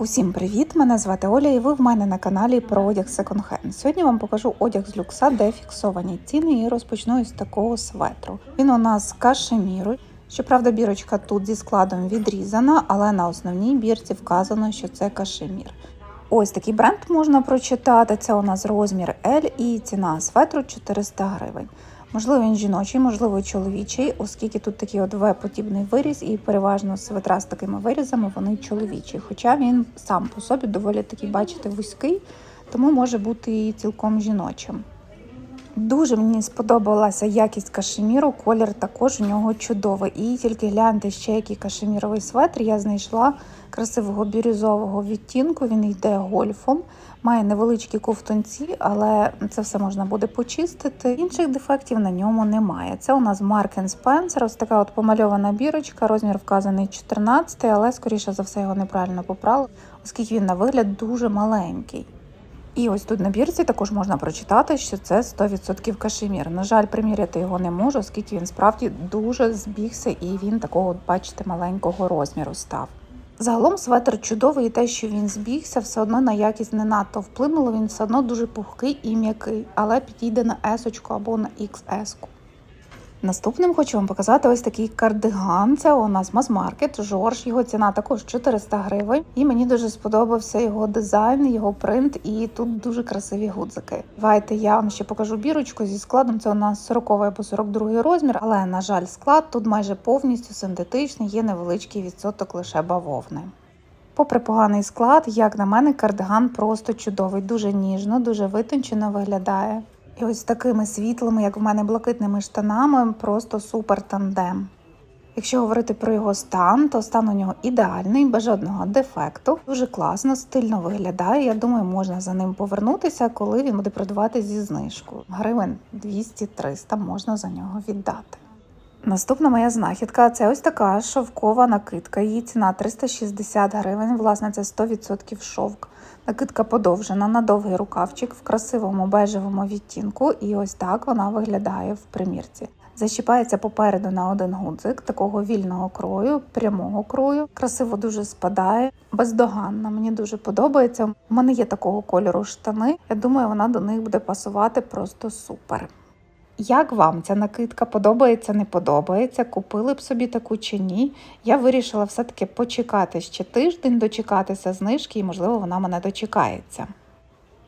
Усім привіт! Мене звати Оля, і ви в мене на каналі про одяг Hand. Сьогодні вам покажу одяг з люкса, де фіксовані ціни, і розпочну із такого светру. Він у нас з кашеміру. Щоправда, бірочка тут зі складом відрізана, але на основній бірці вказано, що це кашемір. Ось такий бренд можна прочитати. Це у нас розмір L і ціна светру 400 гривень. Можливо, він жіночий, можливо, чоловічий, оскільки тут такий от В-подібний виріз, і переважно светра з такими вирізами вони чоловічі. Хоча він сам по собі доволі такий, бачите, вузький, тому може бути і цілком жіночим. Дуже мені сподобалася якість кашеміру, колір також у нього чудовий. І тільки гляньте ще який кашеміровий светр я знайшла красивого бірюзового відтінку. Він йде гольфом, має невеличкі ковтунці, але це все можна буде почистити. Інших дефектів на ньому немає. Це у нас Mark Spencer, ось така от помальована бірочка, розмір вказаний 14, але скоріше за все його неправильно попрали, оскільки він на вигляд дуже маленький. І ось тут на бірці також можна прочитати, що це 100% кашемір. На жаль, приміряти його не можу, оскільки він справді дуже збігся і він такого, бачите, маленького розміру став. Загалом светр чудовий, і те, що він збігся, все одно на якість не надто вплинуло. Він все одно дуже пухкий і м'який, але підійде на S або на XS. Наступним хочу вам показати ось такий кардиган. Це у нас мас-маркет, Жорж. Його ціна також 400 гривень. І мені дуже сподобався його дизайн, його принт, і тут дуже красиві гудзики. Давайте я вам ще покажу бірочку зі складом. Це у нас 40 або 42 розмір, але на жаль, склад тут майже повністю синтетичний, є невеличкий відсоток лише бавовни. Попри поганий склад, як на мене, кардиган просто чудовий, дуже ніжно, дуже витончено виглядає. І ось такими світлими, як в мене блакитними штанами, просто супер тандем. Якщо говорити про його стан, то стан у нього ідеальний, без жодного дефекту. Дуже класно, стильно виглядає. Я думаю, можна за ним повернутися, коли він буде продавати зі знижкою. Гривень 200-300 можна за нього віддати. Наступна моя знахідка це ось така шовкова накидка. Її ціна 360 гривень. Власне, це 100% шовк. Накидка подовжена на довгий рукавчик в красивому бежевому відтінку, і ось так вона виглядає в примірці. Защіпається попереду на один гудзик, такого вільного крою, прямого крою. Красиво дуже спадає, бездоганна. Мені дуже подобається. У мене є такого кольору штани. Я думаю, вона до них буде пасувати просто супер. Як вам ця накидка подобається, не подобається? Купили б собі таку чи ні? Я вирішила все-таки почекати ще тиждень, дочекатися знижки, і, можливо, вона мене дочекається.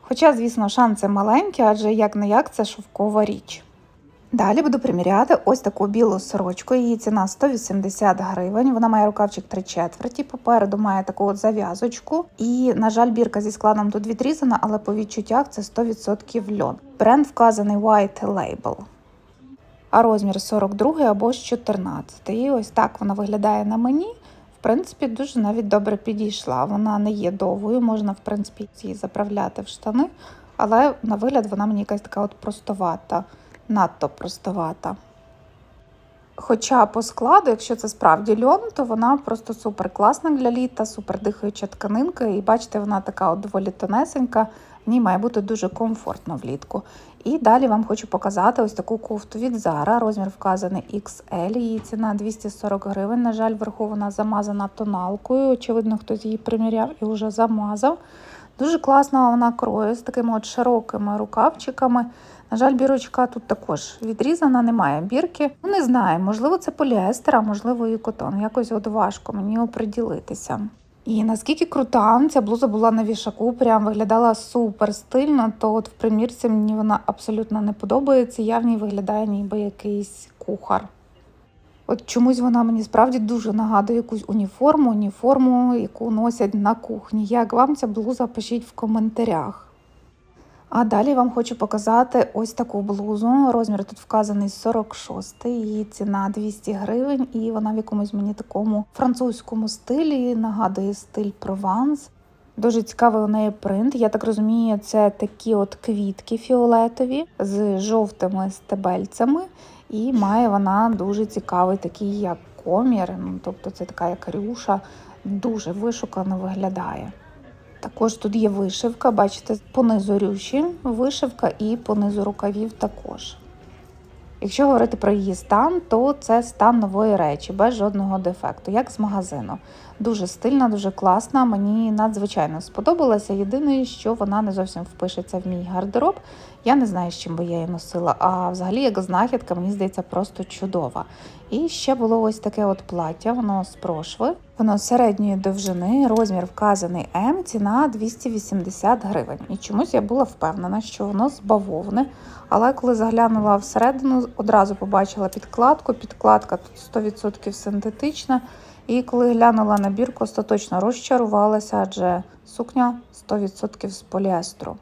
Хоча, звісно, шанси маленькі, адже як не як це шовкова річ. Далі буду приміряти ось таку білу сорочку. Її ціна 180 гривень. Вона має рукавчик 3 четверті. Попереду має таку от зав'язочку. І, на жаль, бірка зі складом тут відрізана, але по відчуттях це 100% льон. Бренд вказаний White Label. А розмір 42 або з 14. І ось так вона виглядає на мені. В принципі, дуже навіть добре підійшла. Вона не є довгою, можна, в принципі, її заправляти в штани, але на вигляд вона мені якась така от простовата надто простовата. Хоча по складу, якщо це справді льон, то вона просто супер класна для літа, супер дихаюча тканинка. І бачите, вона така от доволі тонесенька, в ній має бути дуже комфортно влітку. І далі вам хочу показати ось таку кофту від Zara, розмір вказаний XL, її ціна 240 гривень. На жаль, вверху вона замазана тоналкою. Очевидно, хтось її приміряв і вже замазав. Дуже класна вона крою з такими от широкими рукавчиками. На жаль, бірочка тут також відрізана, немає бірки. Ну, не знаю, можливо, це поліестер, а можливо, і котон. Якось от важко мені оприділитися. І наскільки крута, ця блуза була на вішаку, прям виглядала супер стильно, то от в примірці мені вона абсолютно не подобається. Я в ній виглядаю ніби якийсь кухар. От чомусь вона мені справді дуже нагадує якусь уніформу, уніформу, яку носять на кухні. Як вам ця блуза, пишіть в коментарях. А далі вам хочу показати ось таку блузу. Розмір тут вказаний 46, її ціна 200 гривень, і вона в якомусь мені такому французькому стилі нагадує стиль прованс. Дуже цікавий у неї принт. Я так розумію, це такі от квітки фіолетові з жовтими стебельцями, і має вона дуже цікавий такий як комір. Ну, тобто це така як рюша, дуже вишукано виглядає. Також тут є вишивка, бачите, понизу рюші вишивка і понизу рукавів також. Якщо говорити про її стан, то це стан нової речі, без жодного дефекту, як з магазину. Дуже стильна, дуже класна. Мені надзвичайно сподобалася. Єдине, що вона не зовсім впишеться в мій гардероб. Я не знаю, з чим би я її носила. А взагалі, як знахідка, мені здається, просто чудова. І ще було ось таке от плаття, воно з прошви. Воно середньої довжини, розмір вказаний М, ціна 280 гривень. І чомусь я була впевнена, що воно з бавовни. Але коли заглянула всередину, одразу побачила підкладку. Підкладка тут 100% синтетична. І коли глянула на бірку, остаточно розчарувалася, адже сукня 100% з поліестру.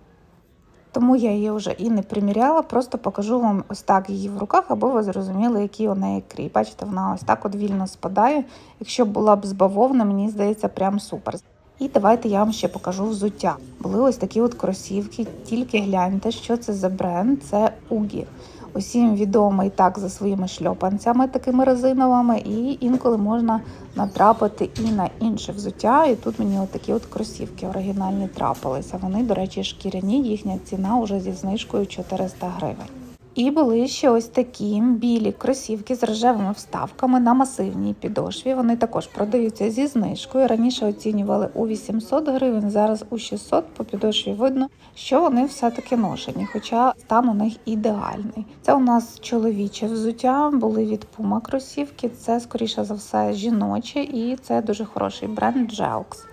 Тому я її вже і не приміряла, просто покажу вам ось так її в руках, аби ви зрозуміли, який у неї крій. Бачите, вона ось так от вільно спадає. Якщо була б з бавовни, мені здається, прям супер. І давайте я вам ще покажу взуття. Були ось такі от кросівки, тільки гляньте, що це за бренд, це Угі. Усім відомий так за своїми шльопанцями, такими резиновими, і інколи можна натрапити і на інше взуття. І тут мені отакі от кросівки оригінальні трапилися. Вони, до речі, шкіряні, їхня ціна вже зі знижкою 400 гривень. І були ще ось такі білі кросівки з рожевими вставками на масивній підошві. Вони також продаються зі знижкою. Раніше оцінювали у 800 гривень, зараз у 600 по підошві видно, що вони все-таки ношені, хоча стан у них ідеальний. Це у нас чоловіче взуття, були від Puma кросівки. Це скоріше за все жіноче, і це дуже хороший бренд Jaux.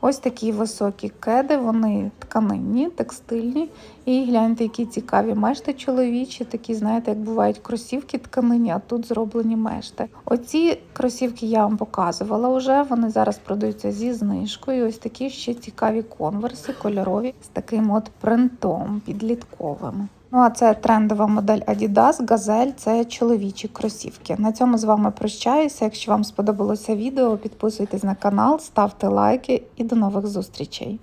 Ось такі високі кеди, вони тканинні, текстильні. І гляньте, які цікаві мешти чоловічі, такі, знаєте, як бувають кросівки тканинні, а тут зроблені мешти. Оці кросівки я вам показувала вже. Вони зараз продаються зі знижкою. Ось такі ще цікаві конверси, кольорові з таким от принтом підлітковим. Ну а це трендова модель Adidas Gazelle, це чоловічі кросівки. На цьому з вами прощаюся. Якщо вам сподобалося відео, підписуйтесь на канал, ставте лайки і до нових зустрічей.